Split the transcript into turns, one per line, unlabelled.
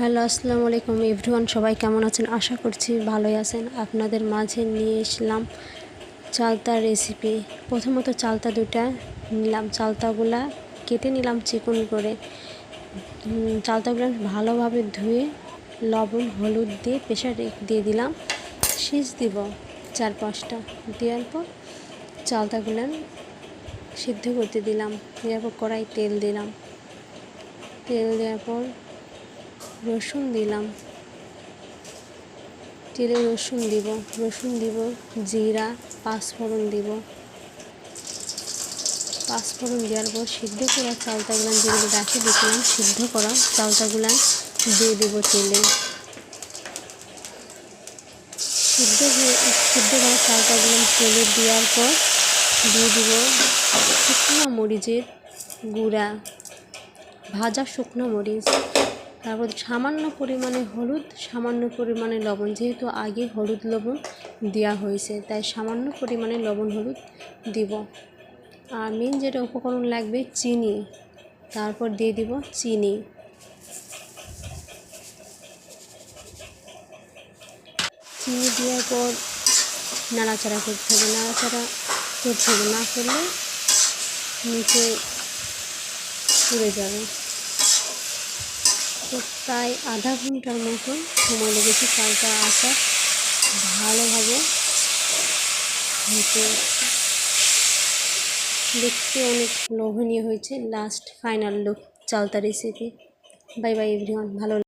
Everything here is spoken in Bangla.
হ্যালো, আসসালামু আলাইকুম এভরিওয়ান, সবাই কেমন আছেন? আশা করছি ভালোই আছেন। আপনাদের মাঝে নিয়ে এসলাম চালতার রেসিপি প্রথমত চালতা দুটা নিলাম। চালতাগুলা কেটে নিলাম চিকন করে। চালতাগুলো ভালোভাবে ধুয়ে লবণ, হলুদ দিয়ে প্রেশার দিয়ে দিলাম। সিজ দিব চার পাঁচটা দেওয়ার পর চালতাগুলো সিদ্ধ করতে দিলাম। দেওয়ার পর কড়াই তেল দিলাম। তেল দেওয়ার পর রসুন দিলাম। তেলে রসুন দিব। রসুন দিব, জিরা, পাঁচফোড়ন দিব। পাঁচফোড়ন দেওয়ার পর সিদ্ধ করা চালতাগুলো যেগুলো রাখে দিয়েছিলাম, সিদ্ধ করা চালতাগুলো দিয়ে দেব তেলে। সিদ্ধ সিদ্ধ করা চালতাগুলো তেলে দেওয়ার পর দিয়ে দিব শুকনো মরিচের গুঁড়া, ভাজা শুকনো মরিচ। তারপর সামান্য পরিমাণে হলুদ, সামান্য পরিমাণে লবণ। যেহেতু আগে হলুদ লবণ দেওয়া হয়েছে, তাই সামান্য পরিমাণে লবণ হলুদ দিব। আর মেন যেটা উপকরণ লাগবে চিনি। তারপর দিয়ে দিব চিনি। চিনি দেওয়ার পর নাড়াচাড়া করতে হবে। নাড়াচাড়া করতে হবে, না করলে নিচে পুড়ে যাবে। তো প্রায় আধা ঘণ্টার মতন সময় লেগেছে চালটা আসা ভালোভাবে দেখতে অনেক লোভনীয় হয়েছে। লাস্ট ফাইনাল লুক চালতা রেসিপি বাই বাই এভরিওয়ান ভালো